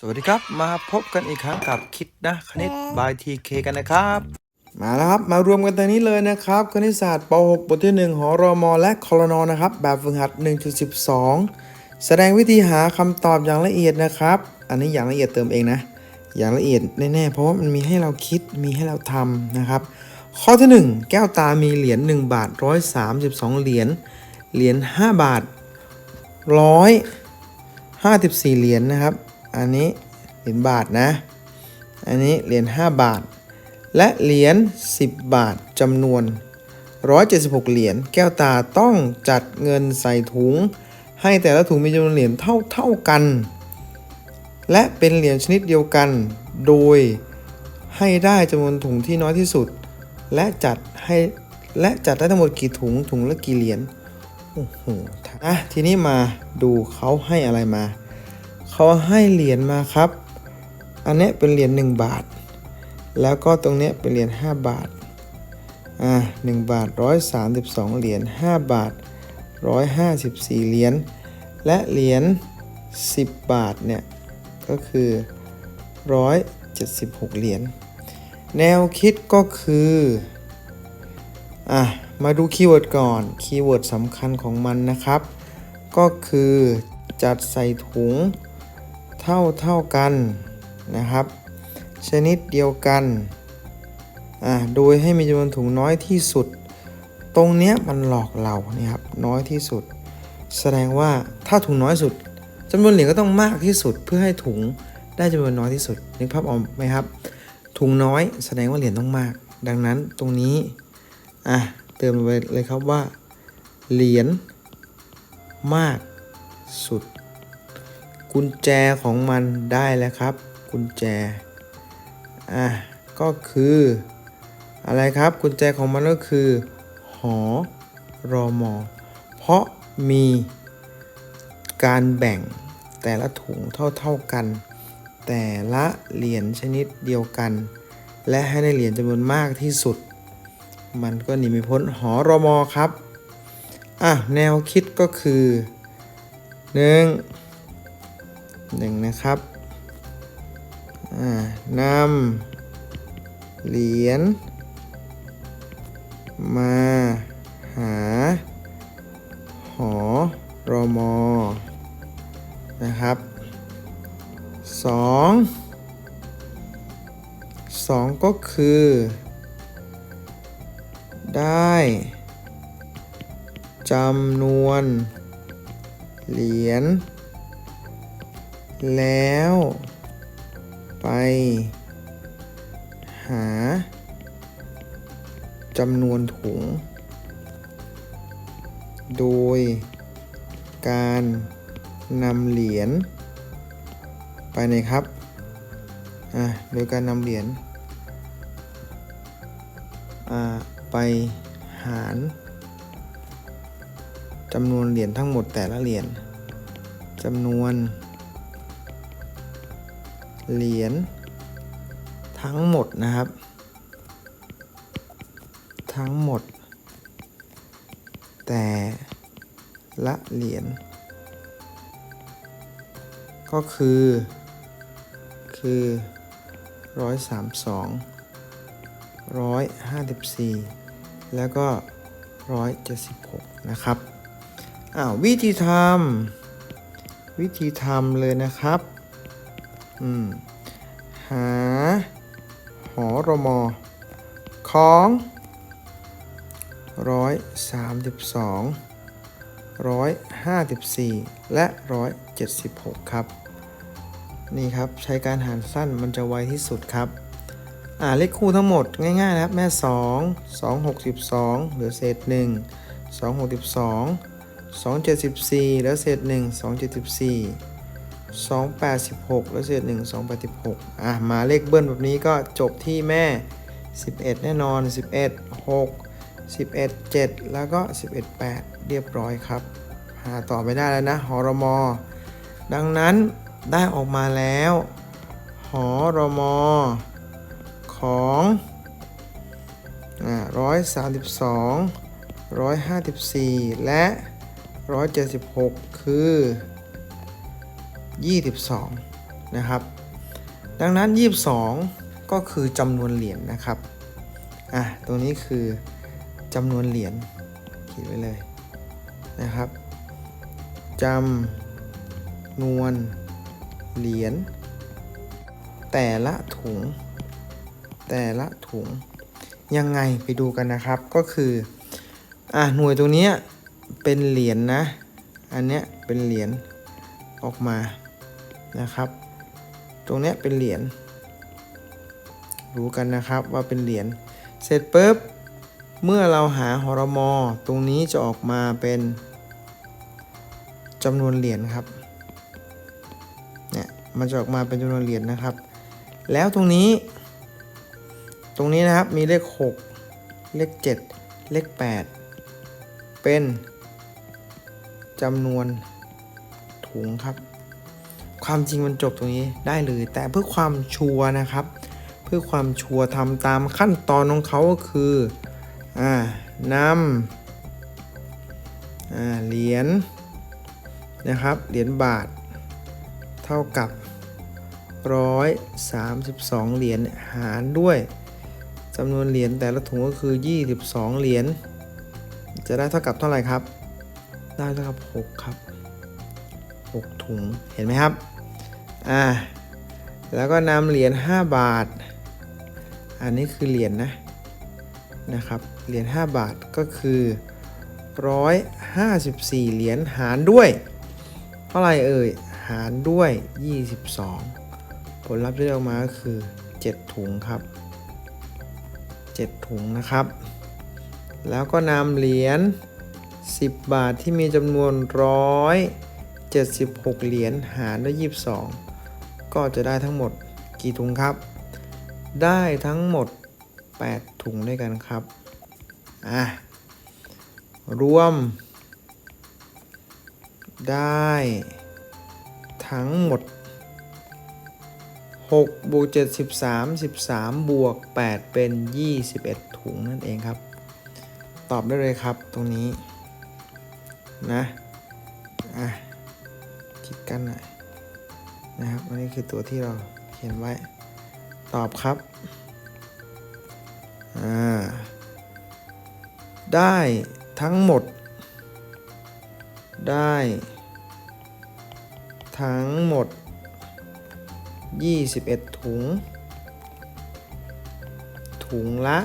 สวัสดีครับ มาพบกันอีกครั้งกับคิดนะคณิตบายทีเคกันนะครับ มาแล้วครับ มารวมกันตรงนี้เลยนะครับ คณิตศาสตร์ป .6 บทที่ 1 หอรอมอและคอรนอนะครับ แบบฝึกหัด 1.12 แสดงวิธีหาคำตอบอย่างละเอียดนะครับ อันนี้อย่างละเอียดเติมเองนะ อย่างละเอียดแน่ๆ เพราะว่ามันมีให้เราคิดมีให้เราทำนะครับ ข้อที่ 1 แก้วตามีเหรียญ1บาท 132 เหรียญเหรียญ5บาท100 54 เหรียญนะครับ อันนี้เหรียญบาทนะ อันนี้เหรียญ5บาท และเหรียญ10 บาทจำนวน 176 เหรียญแก้วตาต้องจัดเงินใส่ถุง ให้แต่ละถุงมีจำนวนเหรียญเท่าเท่ากัน และเป็นเหรียญชนิดเดียวกัน โดยให้ได้จำนวนถุงที่น้อยที่สุด และจัดให้และจัดได้ทั้งหมดกี่ถุงถุงละกี่เหรียญโอ้โหอะทีนี้มาดูเขาให้อะไรมา เขาให้เหรียญมาครับ อันนี้เป็นเหรียญ1บาท แล้วก็ตรงนี้เป็นเหรียญ5บาท อ่า1บาท 132 เหรียญ5บาท 154 เหรียญ และเหรียญ10 บาทเนี่ย ก็คือ 176 เหรียญ แนวคิดก็คือ อะ มาดูคีย์เวิร์ดก่อน คีย์เวิร์ดสำคัญของมันนะครับ ก็คือจัดใส่ถุง เท่าเท่ากันนะครับ ชนิดเดียวกันอะโดยให้มีจำนวนถุงน้อยที่สุด ตรงเนี้ยมันหลอกเราเนี่ยครับน้อยที่สุด แสดงว่าถ้าถุงน้อยสุดจำนวนเหรียญก็ต้องมากที่สุดเพื่อให้ถุงได้จำนวนน้อยที่สุดนึกภาพออกไหมครับ ถุงน้อยแสดงว่าเหรียญต้องมาก ดังนั้นตรงนี้อะเติมไปเลยครับว่า เหรียญมากสุด กุญแจของมันได้แล้วครับ กุญแจ อะ ก็คือ อะไรครับ กุญแจของมันก็คือ หอรอมอเพราะมีการแบ่งแต่ละถุงเท่าๆกัน แต่ละเหรียญชนิดเดียวกัน และให้ได้เหรียญจำนวนมากที่สุด มันก็หนีไม่พ้นหอรอมอครับ อะ แนวคิดก็คือห หนึ่งนะครับนำเหรียญมาหา หอรอมอนะครับสองสองก็คือ ได้จำนวนเหรียญ แล้ว ไป หาจำนวนถุง โดยการนำเหรียญไปไหนครับ อ่าโดยการนำเหรียญ อ่า ไปหารจำนวนเหรียญทั้งหมดแต่ละเหรียญจำนวน เหรียญทั้งหมดนะครับ ทั้งหมด แต่ละเหรียญก็คือ คือร้อยสามสองร้อยห้าสิบสี่แล้วก็ร้อยเจ็ดสิบหกนะครับอ้าววิธีทำวิธีทำเลยนะครับ อืม หา หอรมอ ของร้อยสามสิบสองร้อยห้าสิบสี่และร้อยเจ็ดสิบหกครับ นี่ครับใช้การหารสั้นมันจะไวที่สุดครับอ่าเลขคู่ทั้งหมดง่ายๆนะครับ แม่ 2 2 62เหลือเศษ 1 2 62 2 74เหลือเศษ 1 2 74 2 86เหลือเศษ1 2 86อะมาเลขเบิ้ลแบบนี้ก็จบที่แม่ 11 แน่นอน 11 6 11 7 แล้วก็ 11 8 เรียบร้อยครับ หาต่อไม่ได้แล้วนะหอรมอ ดังนั้นได้ออกมาแล้วหอรมอของร้อยสามสิบสองร้อยห้าสิบสี่และร้อยเจ็ดสิบหกคือ ยี่สิบสองนะครับ ดังนั้น 22 ก็คือจำนวนเหรียญนะครับ อะ ตรงนี้คือจำนวนเหรียญเขียนไว้เลยนะครับจำนวนเหรียญแต่ละถุง แต่ละถุง ยังไงไปดูกันนะครับก็คือ อะหน่วยตรงนี้เป็นเหรียญนะอันเนี้ยเป็นเหรียญออกมา นะครับ ตรงนี้เป็นเหรียญรู้กันนะครับว่าเป็นเหรียญเสร็จปุ๊บเมื่อเราหาหรมอตรงนี้จะออกมาเป็นจำนวนเหรียญครับเนี่ยมันจะออกมาเป็นจำนวนเหรียญนะครับ แล้วตรงนี้ ตรงนี้นะครับมีเลข 6 เลข 7 เลข 8 เป็นจำนวนถุงครับ ความจริงมันจบตรงนี้ได้เลย แต่เพื่อความชัวร์นะครับ เพื่อความชัวร์ทำตามขั้นตอนของเขาก็คืออ่านำอ่าเหรียญนะครับเหรียญบาท เท่ากับ 132 เหรียญหารด้วยจำนวนเหรียญแต่ละถุงก็คือ 22 เหรียญจะได้เท่ากับเท่าไหร่ครับ ได้เท่ากับ 6 ครับ 6 ถุงเห็นไหมครับ อ่าแล้วก็นำเหรียญ5บาท อันนี้คือเหรียญนะนะครับเหรียญ5บาทก็คือ 154 เหรียญหารด้วย เท่าไรเอ่ยหารด้วย 22 ผลลัพธ์ที่ได้ออกมาก็คือ 7 ถุงครับ 7 ถุงนะครับ แล้วก็นำเหรียญ10 บาทที่มีจำนวน 176 เหรียญหารด้วย 22 ก็จะได้ทั้งหมดกี่ถุงครับ ได้ทั้งหมด 8 ถุงด้วยกันครับอะรวม ได้ ทั้งหมด6บวก7 13 13 บวก 8 เป็น 21 ถุงนั่นเองครับ ตอบได้เลยครับตรงนี้ นะ อะคิดกันหน่อย นะครับ อันนี้คือตัวที่เราเขียนไว้ ตอบครับ ได้ทั้งหมด ได้ ทั้งหมด 21 ถุง ถุงละ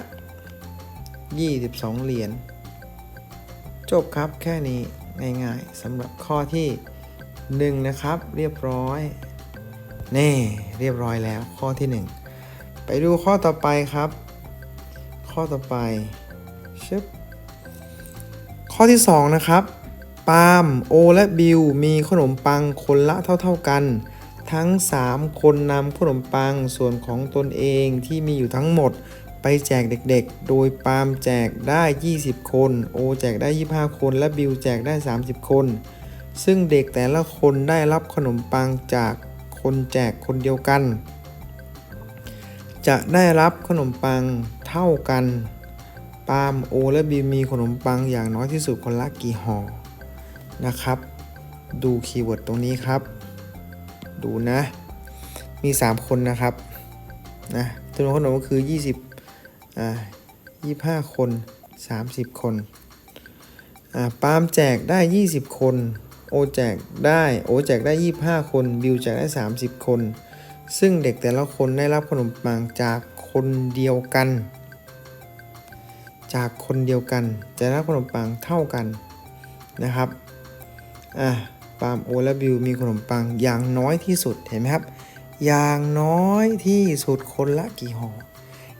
22 เหรียญ จบครับแค่นี้ง่ายๆสำหรับข้อที่ 1 นะครับ เรียบร้อย น่เรียบร้อยแล้วข้อที่ 1 ไปดูข้อต่อไปครับ ข้อต่อไปชึบข้อที่ 2 นะครับ ปาล์มโอและบิวมีขนมปังคนละเท่า ๆกัน ทั้ง 3 คนนำขนมปังส่วนของตนเองที่มีอยู่ทั้งหมดไปแจกเด็กๆ โดยปาล์มแจกได้ 20 คน โอแจกได้ 25 คน และบิวแจกได้ 30 คน ซึ่งเด็กแต่ละคนได้รับขนมปังจาก คนแจกคนเดียวกัน จะได้รับขนมปังเท่ากันปาล์มโอและบิวมีขนมปังอย่างน้อยที่สุดคนละกี่ห่อนะครับ ดูคีย์เวิร์ดตรงนี้ครับ ดูนะ มี 3 คนนะครับนะจำนวนขนมก็คือ 20อ่า25 คน 30 คนอ่าปาล์มแจกได้ 20 คน โอแจกได้โอแจกได้ 25 คน บิวแจกได้ 30 คน ซึ่งเด็กแต่ละคนได้รับขนมปังจากคนเดียวกัน จากคนเดียวกันจะได้รับขนมปังเท่ากันนะครับอะปาล์มโอและบิวมีขนมปังอย่างน้อยที่สุดเห็นไหมครับ อย่างน้อยที่สุดคนละกี่ห่อ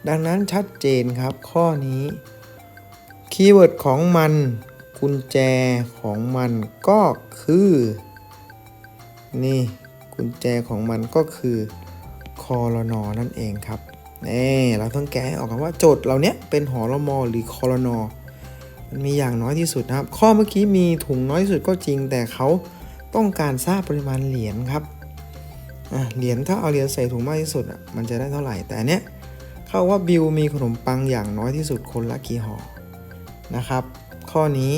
ดังนั้นชัดเจนครับข้อนี้คีย์เวิร์ดของมัน กุญแจของมันก็คือ นี่กุญแจของมันก็คือคอรนอนั่นเองครับนี่เราต้องแก้ให้ออกกันว่าโจทย์เราเนี้ยเป็นหอรมอหรือคอรนอมันมีอย่างน้อยที่สุดนะครับ ข้อเมื่อกี้มีถุงน้อยที่สุดก็จริง แต่เขาต้องการทราบปริมาณเหรียญครับเหรียญถ้าเอาเหรียญใส่ถุงมากที่สุดอะมันจะได้เท่าไหร่แต่เนี้ยเขาว่าบิวมีขนมปังอย่างน้อยที่สุดคนละกี่ห่อนะครับ ข้อนี้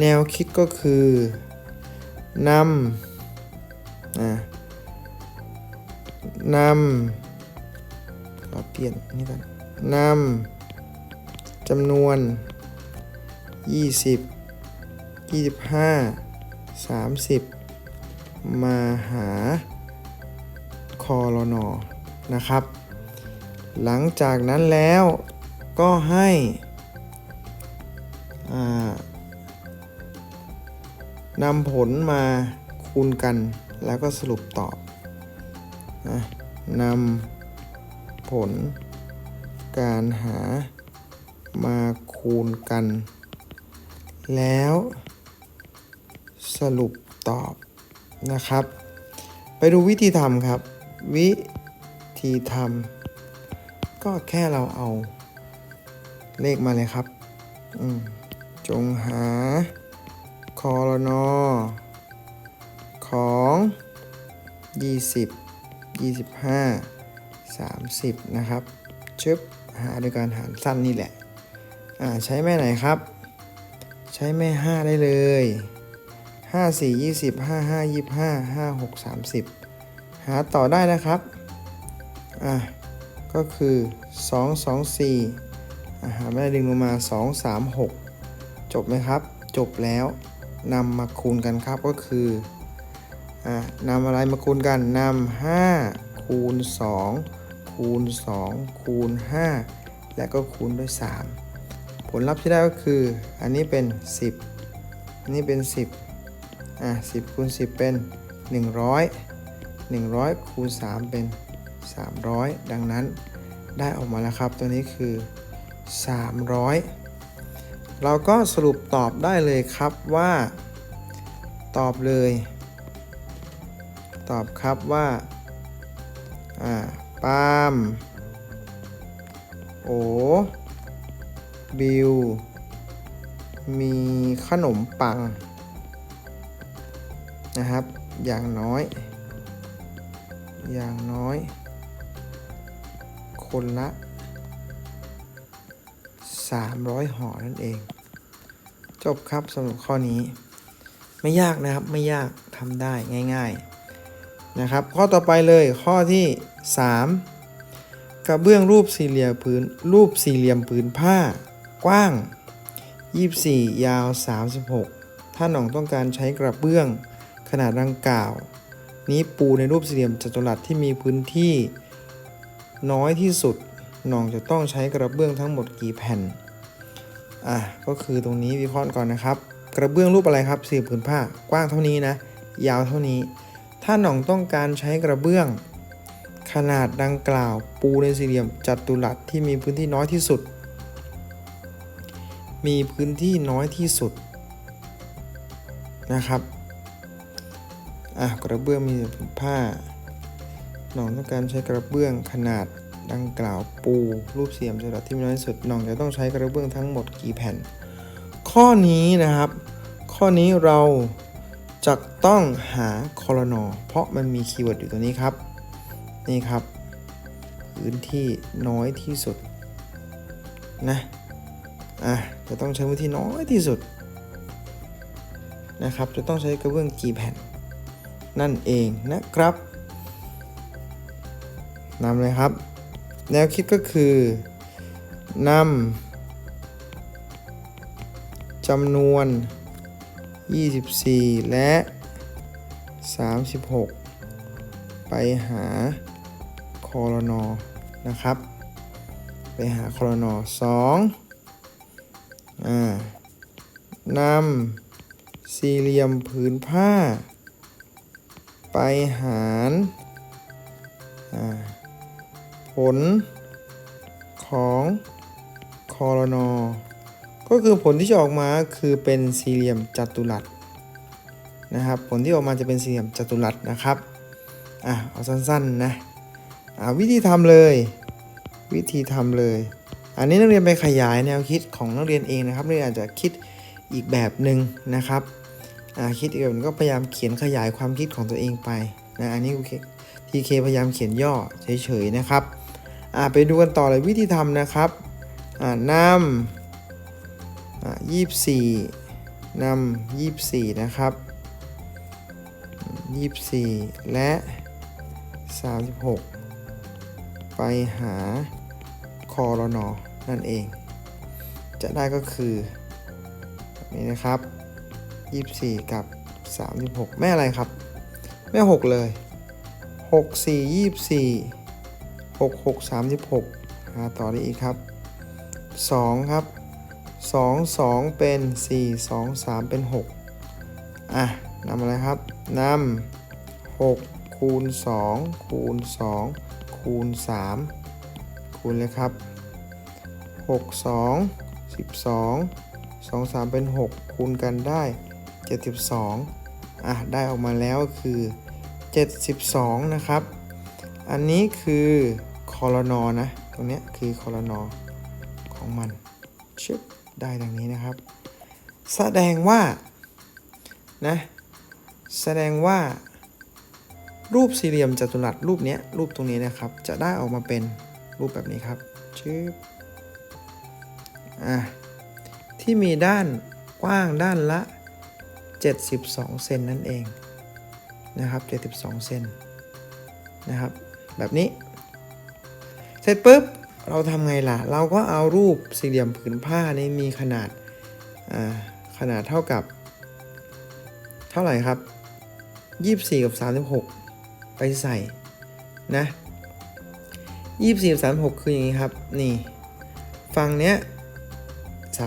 แนวคิดก็คือนำอะนำขอเปลี่ยนนี่ก่อนนำจำนวน 20 25 30 มาหาคอรนอนะครับ หลังจากนั้นแล้วก็ให้ นำผลมาคูณกันแล้วก็สรุปตอบนะนำผลการหามาคูณกัน แล้วสรุปตอบนะครับ ไปดูวิธีทำครับ วิธีทำก็แค่เราเอาเลขมาเลยครับ อืม จงหา คอรนอของ 20 25 30 นะครับ ชึบ หาโดยการหารสั้นนี่แหละ อ่า ใช้แม่ไหนครับ ใช้แม่ 5 ได้เลย 5 4 20 5 5 25 5 6 30 หาต่อได้นะครับ อะก็คือ 2 2 4อะหาไม่ดึงลงมา 2 3 6 จบไหมครับ จบแล้วนำมาคูณกันครับก็คืออะนำอะไรมาคูณกันนำ5คูณ2คูณ2คูณ 5 และก็คูณด้วย 3 ผลลัพธ์ที่ได้ก็คือ อันนี้เป็น 10 อันนี้เป็น 10อะ10คูณ10 เป็น 100 100คูณ3 เป็น 300 ดังนั้นได้ออกมาแล้วครับ ตัวนี้คือ 300 เราก็สรุปตอบได้เลยครับว่า ตอบเลย ตอบครับว่าอ่าปาล์มโอ บิว มีขนมปัง นะครับ อย่างน้อย อย่างน้อย คนละ 300ห่อนั่นเอง จบครับสำหรับข้อนี้ ไม่ยากนะครับไม่ยากทำได้ง่าย ๆนะครับ ข้อต่อไปเลยข้อที่ 3 กระเบื้องรูปสี่เหลี่ยมพื้นรูปสี่เหลี่ยมผืนผ้ากว้าง 24 ยาว 36 ถ้าหน่องต้องการใช้กระเบื้องขนาดดังกล่าว นี้ปูในรูปสี่เหลี่ยมจัตุรัสที่มีพื้นที่น้อยที่สุดหน่องจะต้องใช้กระเบื้องทั้งหมดกี่แผ่น อะก็คือตรงนี้วิเคราะห์ก่อนนะครับ กระเบื้องรูปอะไรครับสี่ผืนผ้ากว้างเท่านี้นะ ยาวเท่านี้ ถ้าหน่องต้องการใช้กระเบื้อง ขนาดดังกล่าว ปูในสี่เหลี่ยมจัตุรัสที่มีพื้นที่น้อยที่สุด มีพื้นที่น้อยที่สุดนะครับอะกระเบื้องมีผืนผ้าหน่องต้องการใช้กระเบื้องขนาด ดังกล่าวปูรูปเสียมจัตุรัสที่มีน้อยที่สุดน่องจะต้องใช้กระเบื้องทั้งหมดกี่แผ่น ข้อนี้นะครับ ข้อนี้เราจะต้องหาคอรนอเพราะมันมีคีย์เวิร์ดอยู่ตรงนี้ครับ นี่ครับ พื้นที่น้อยที่สุดนะอะจะต้องใช้พื้นที่น้อยที่สุดนะครับ จะต้องใช้กระเบื้องกี่แผ่น นั่นเองนะครับนำเลยครับ แนวคิดก็คือนำจำนวน 24 และ 36 ไปหาคอรนอนะครับ ไปหาคอรนอ2อ่านำสี่เหลี่ยมผืนผ้า ไปหารอ่า ผลของคอรนอก็คือผลที่จะออกมาคือเป็นสี่เหลี่ยมจัตุรัสนะครับ ผลที่ออกมาจะเป็นสี่เหลี่ยมจัตุรัสนะครับอะเอาสั้นๆนะอ่าวิธีทำเลย วิธีทำเลย อันนี้นักเรียนไปขยายแนวคิดของนักเรียนเองนะครับนักเรียนอาจจะคิดอีกแบบหนึ่งนะครับอ่าคิดอีกแบบหนึงก็พยายามเขียนขยายความคิดของตัวเองไปนะอันนี้ทีเคพยายามเขียนย่อเฉยๆนะครับ ไปดูกันต่อเลยวิธีทำนะครับนำยี่สี่นำยี่สี่นะครับยี่สี่และ 36 ไปหาคอรนอนั่นเอง จะได้ก็คือนี้นะครับ 24 กับ 36 แม่อะไรครับ แม่ 6 เลย 6 4 24 6 6 36หาต่อได้อีกครับ 2 ครับ 2 2 เป็น 4 2 3 เป็น 6 อะนำอะไรครับนำ6คูณ 2 คูณ 2 คูณ 3 คูณเลยครับ 6 2 12 2 3 เป็น 6 คูณกันได้ 72 อะ ได้ออกมาแล้วคือ 72 นะครับ อันนี้คือคอรนอนะ ตรงนี้คือคอรนอของมันชึบได้ดังนี้นะครับ แสดงว่านะแสดงว่า รูปสี่เหลี่ยมจัตุรัสรูปนี้รูปตรงนี้นะครับ จะได้ออกมาเป็นรูปแบบนี้ครับชึบอะที่มีด้านกว้างด้านละ 72 เซนนั่นเองนะครับ 72 เซนนะครับ แบบนี้ เสร็จปุ๊บเราทำไงล่ะ เราก็เอารูปสี่เหลี่ยมผืนผ้านี้มีขนาดาขนาดเท่ากับ เท่าไหร่ครับ 24 กับ 36 ไปใส่นะ24กับ36 คืออย่างนี้ครับ นี่ ฝั่งเนี้ย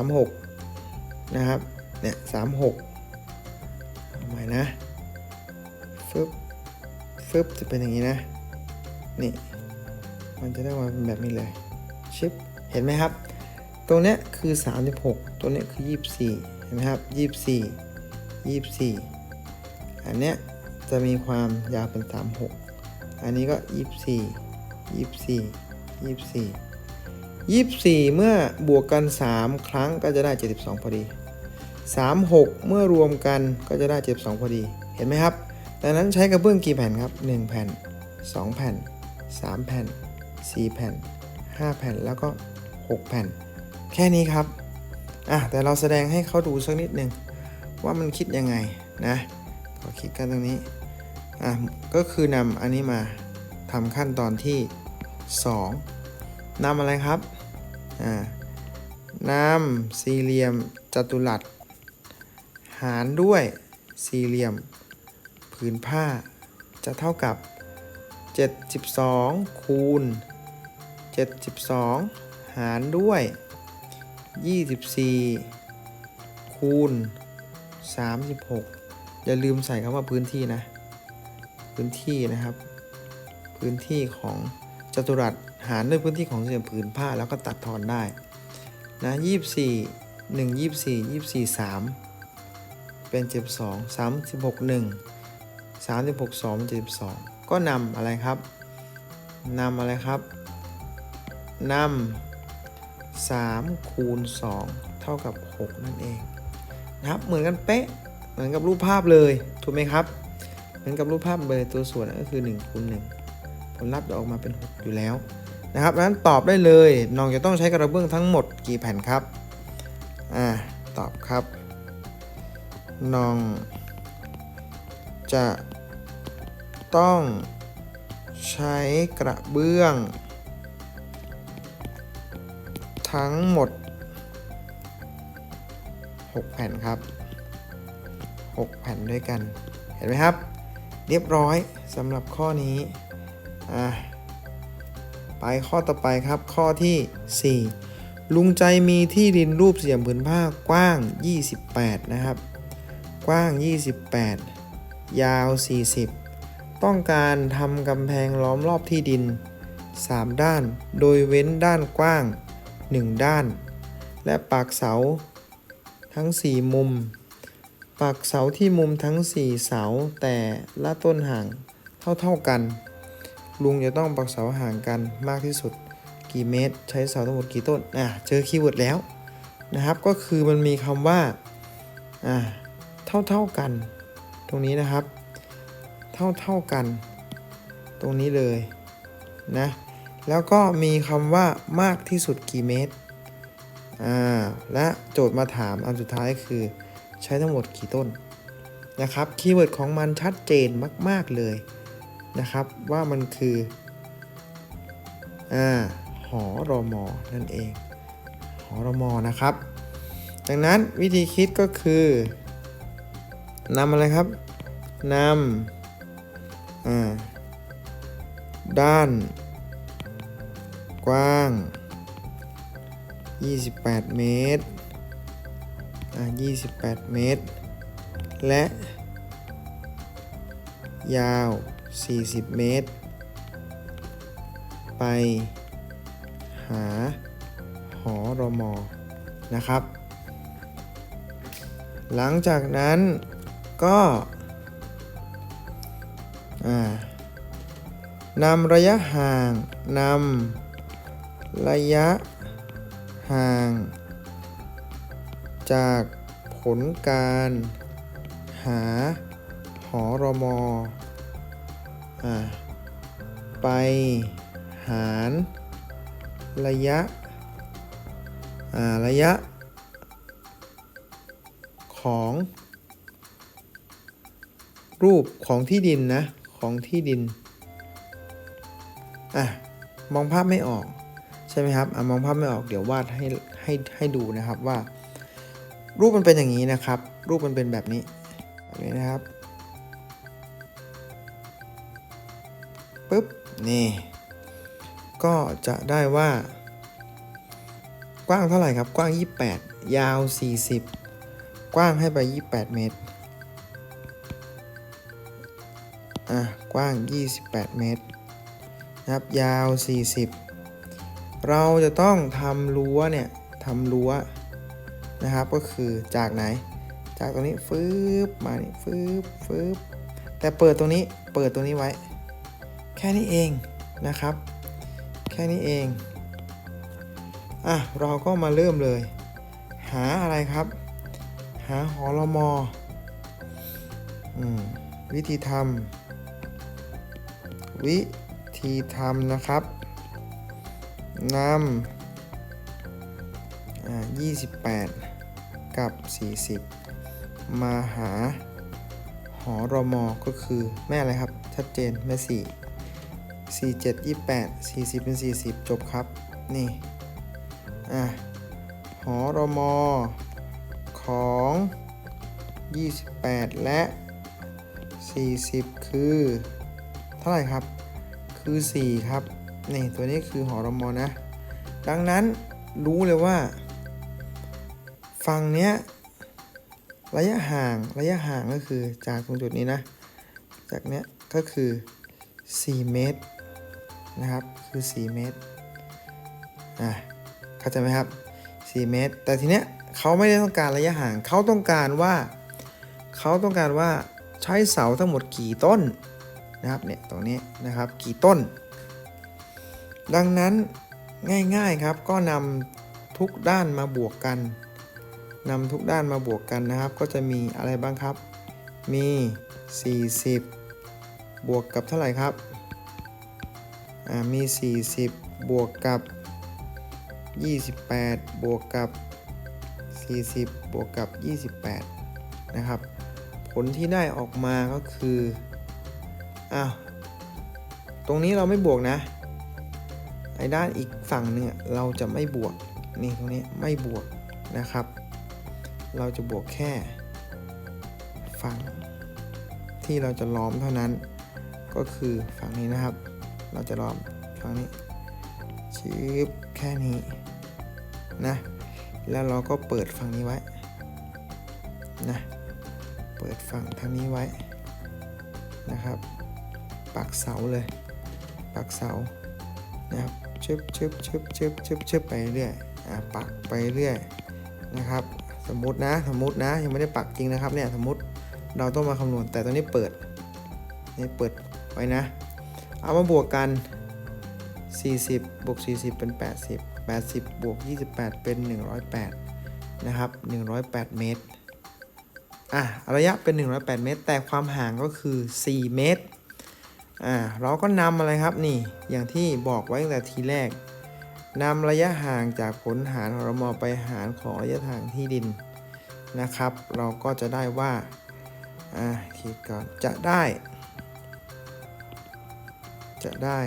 36 นะครับ เนี่ย 36เอาใหม่นะ ฟึบ ฟึบ จะเป็นอย่างนี้นะ นี่ มันจะได้มาเป็นแบบนี้เลยชิปเห็นไหมครับ ตรงเนี้ยคือ 36 ตัวเนี้ยคือ 24 เห็นไหมครับ 24 24 อันเนี้ยจะมีความยาวเป็น 36 อันนี้ก็ 24 24 24 24 เมื่อบวกกัน 3 ครั้งก็จะได้ 72 พอดี 36 เมื่อรวมกันก็จะได้ 72 พอดี เห็นไหมครับ ดังนั้นใช้กระเบื้องกี่แผ่นครับ 1 แผ่น 2 แผ่น 3 แผ่น 4 แผ่น 5 แผ่นแล้วก็ 6 แผ่น แค่นี้ครับอะแต่เราแสดงให้เขาดูสักนิดหนึ่งว่ามันคิดยังไงนะขอคิดกันตรงนี้อะก็คือนำอันนี้มาทำขั้นตอนที่ 2นำอะไรครับอ่านำสี่เหลี่ยมจัตุรัสหารด้วยสี่เหลี่ยมผืนผ้าจะเท่ากับ 72 คูณ 72 หารด้วย 24 คูณ 36 อย่าลืมใส่คำว่าพื้นที่นะ พื้นที่นะครับ พื้นที่ของจัตุรัสหารด้วยพื้นที่ของเหลี่ยผืนผ้าแล้วก็ตัดทอนได้นะ24 1 24 24 3 เป็น 72 36 1 36 2 72 ก็นำอะไรครับนำอะไรครับนำ3คูณ2เท่ากับ 6 นั่นเองนะครับเหมือนกันเป๊ะเหมือนกับรูปภาพเลยถูกไหมครับ เหมือนกับรูปภาพเลยตัวส่วนก็คือ1คูณ1ผลลัพธ์จะออกมาเป็น 6 อยู่แล้วนะครับดังนั้นตอบได้เลยน้องจะต้องใช้กระเบื้องทั้งหมดกี่แผ่นครับอ่าตอบครับน้องจะ ต้อง ใช้กระเบื้อง ทั้งหมด 6 แผ่นครับ 6 แผ่นด้วยกัน เห็นไหมครับ เรียบร้อยสำหรับข้อนี้อ่าไปข้อต่อไปครับข้อที่ 4 ลุงใจมีที่ดินรูปเสี่ยมผืนผ้ากว้าง 28 นะครับ กว้าง 28 ยาว 40 ต้องการทำกำแพงล้อมรอบที่ดิน 3 ด้าน โดยเว้นด้านกว้าง 1 ด้าน และปากเสา ทั้ง 4 มุม ปากเสาที่มุมทั้ง 4 เสาแต่ละต้นห่างเท่าๆกัน ลุงจะต้องปักเสาห่างกันมากที่สุด กี่เมตร ใช้เสาทั้งหมดกี่ต้น อะ เจอคีย์เวิร์ดแล้วนะครับ ก็คือมันมีคำว่า อ่า เท่าเท่าๆกัน ตรงนี้นะครับ เท่าเท่าๆกัน ตรงนี้เลยนะแล้วก็มีคำว่ามากที่สุดกี่เมตรอ่าและโจทย์มาถามอันสุดท้ายคือ ใช้ทั้งหมดกี่ต้นนะครับคีย์เวิร์ดของมันชัดเจนมาก ๆเลยนะครับ ว่ามันคืออ่าหอรอมอนั่นเองหอรอมอนะครับ ดังนั้นวิธีคิดก็คือนำอะไรครับนำ ด้าน กว้าง 28 เมตรอ่า28 เมตร และ ยาว 40 เมตร ไป หา หอรมอนะครับ หลังจากนั้นก็ นำระยะห่างนำระยะห่าง จากผลการหาหอรมออ่าไปหารระยะระยะ ของ รูปของที่ดินนะ ของที่ดินอะมองภาพไม่ออกใช่ไหมครับอะมองภาพไม่ออกเดี๋ยววาดให้ให้ให้ดูนะครับว่า รูปมันเป็นอย่างนี้นะครับ รูปมันเป็นแบบนี้แบบนี้นะครับปุ๊บนี่ก็จะได้ว่ากว้างเท่าไหร่ครับ กว้าง 28 ยาว 40 กว้างให้ไป 28 เมตร อะกว้าง 28 เมตรนะครับยาว 40 เราจะต้องทำรั้วเนี่ยทำรั้วนะครับก็คือจากไหน จากตรงนี้ฟืบมานี่ฟืบฟืบแต่เปิดตรงนี้เปิดตรงนี้ไว้ แค่นี้เองนะครับ แค่นี้เองอะเราก็มาเริ่มเลย หาอะไรครับ หาหอรมออืมวิธีทำ วิธีทำนะครับนำอ่า28กับ 40 มาหาหอรอมอก็คือแม่อะไรครับ ชัดเจนแม่4 4 7 28 40เป็น40จบครับ นี่อะหอรอมอของ28และ40คือ เท่าไหร่ครับ คือ 4 ครับ นี่ตัวนี้คือหอรมอนะ ดังนั้นรู้เลยว่า ฝั่งเนี้ยระยะห่างระยะห่างก็คือจากตรงจุดนี้นะ จากเนี้ยก็คือ 4 เมตรนะครับ คือ 4 เมตรอะเข้าใจไหมครับ 4 เมตร แต่ทีเนี้ยเขาไม่ได้ต้องการระยะห่างเขาต้องการว่าเขาต้องการว่าใช้เสาทั้งหมดกี่ต้น นะครับเนี่ยตรงนี้นะครับกี่ต้น ดังนั้นง่ายๆครับก็นำทุกด้านมาบวกกันนำทุกด้านมาบวกกันนะครับ ก็จะมีอะไรบ้างครับ มี 40 บวกกับเท่าไหร่ครับมี 40 บวกกับ 28 บวกกับ 40 บวกกับ 28 นะครับ ผลที่ได้ออกมาก็คือ อ้าวตรงนี้เราไม่บวกนะไอ้ด้านอีกฝั่งหนึ่งเราจะไม่บวกนี่ตรงนี้ไม่บวกนะครับ เราจะบวกแค่ฝั่งที่เราจะล้อมเท่านั้น ก็คือฝั่งนี้นะครับ เราจะล้อมฝั่งนี้ชืบแค่นี้นะแล้วเราก็เปิดฝั่งนี้ไว้นะเปิดฝั่งทางนี้ไว้นะครับ ปักเสาเลย ปักเสานะครับชึบชึบชึบชึบชึบชึบไปเรื่อยอ่าปักไปเรื่อยนะครับ สมมตินะสมมตินะยังไม่ได้ปักจริงนะครับเนี่ยสมมติเราต้องมาคำนวณแต่ตอนนี้เปิดนี่เปิดไว้นะ เอามาบวกกัน 40 บวก 40 เป็น 80 80 บวก 28 เป็น 108 นะครับ 108 เมตร อะ ระยะเป็น 108 เมตร แต่ความห่างก็คือ 4 เมตร อ่าเราก็นำอะไรครับนี่อย่างที่บอกไว้ตั้งแต่ทีแรกนำระยะห่างจากผลหารหรมไปหารของระยะทางที่ดินนะครับ เราก็จะได้ว่าอ่าคิดก่อนจะได้ จะได้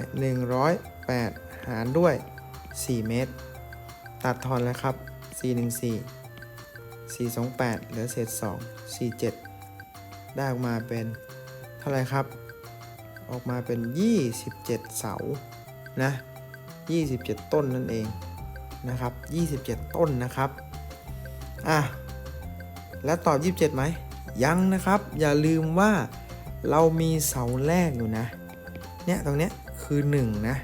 108 หารด้วย 4 เมตร ตัดทอนแล้วครับ 414 428 เหลือเศษ 2 47 ได้ออกมาเป็นเท่าไหรครับ ออกมาเป็น 27 เสา นะ 27 ต้นนั่นเองนะครับ 27 ต้นนะครับ อะ แล้วตอบ 27ไหม ยังนะครับ อย่าลืมว่าเรามีเสาแรกอยู่นะ เนี่ยตรงเนี้ยคือ 1 นะ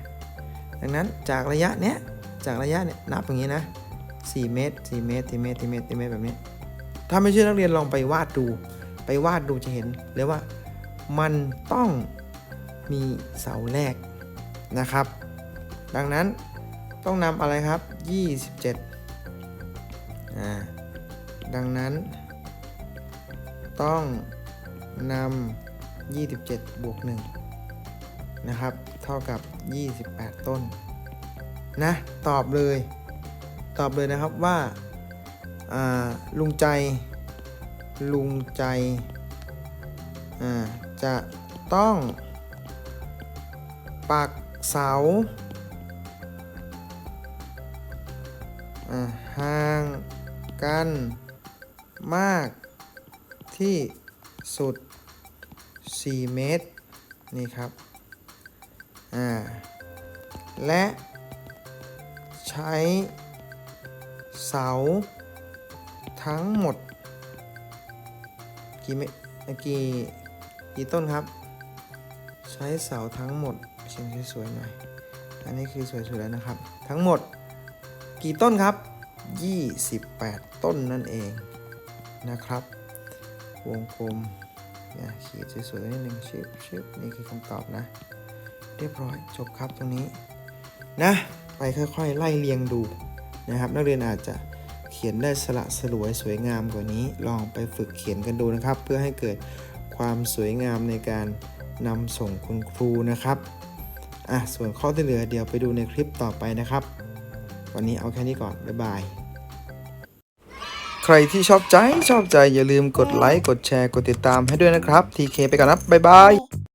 ดังนั้นจากระยะเนี้ย จากระยะเนี้ยนับอย่างนี้นะ 4 เมตร 4 เมตร4เมตร4เมตร4เมตรแบบนี้ ถ้าไม่เชื่อนักเรียนลองไปวาดดู ไปวาดดูจะเห็นเลยว่ามันต้อง มีเสาแรกนะครับ ดังนั้นต้องนำอะไรครับ 27อ่าดังนั้น ต้องนำ27 บวก 1 นะครับ เท่ากับ 28 ต้น นะ ตอบเลย ตอบเลยนะครับว่าาลุงใจ ลุงใจ จะต้อง ปักเสาห่างกันมากที่สุด 4 เมตร นี่ครับ อ่า และใช้เสาทั้งหมด กี่เมตรกี่กี่ต้นครับ ใช้เสาทั้งหมด เขียนสวยๆหน่อย อันนี้คือสวยสุดแล้วนะครับ ทั้งหมดกี่ต้นครับ 28 ต้นนั่นเองนะครับ วงกลมเนี่ยขีดสวยๆนิดนึงชิบชิบนี่คือคำตอบนะ เรียบร้อยจบครับตรงนี้ นะ ไปค่อยๆ ไล่เรียงดูนะครับ นักเรียนอาจจะเขียนได้สละสลวยสวยงามกว่านี้ ลองไปฝึกเขียนกันดูนะครับ เพื่อให้เกิดความสวยงามในการนำส่งคุณครูนะครับ อะส่วนข้อที่เหลือเดี๋ยวไปดูในคลิปต่อไปนะครับ วันนี้เอาแค่นี้ก่อน บ๊ายบาย ใครที่ชอบใจชอบใจอย่าลืมกดไลค์กดแชร์กดติดตามให้ด้วยนะครับ TK ไปก่อนนะบ๊ายบาย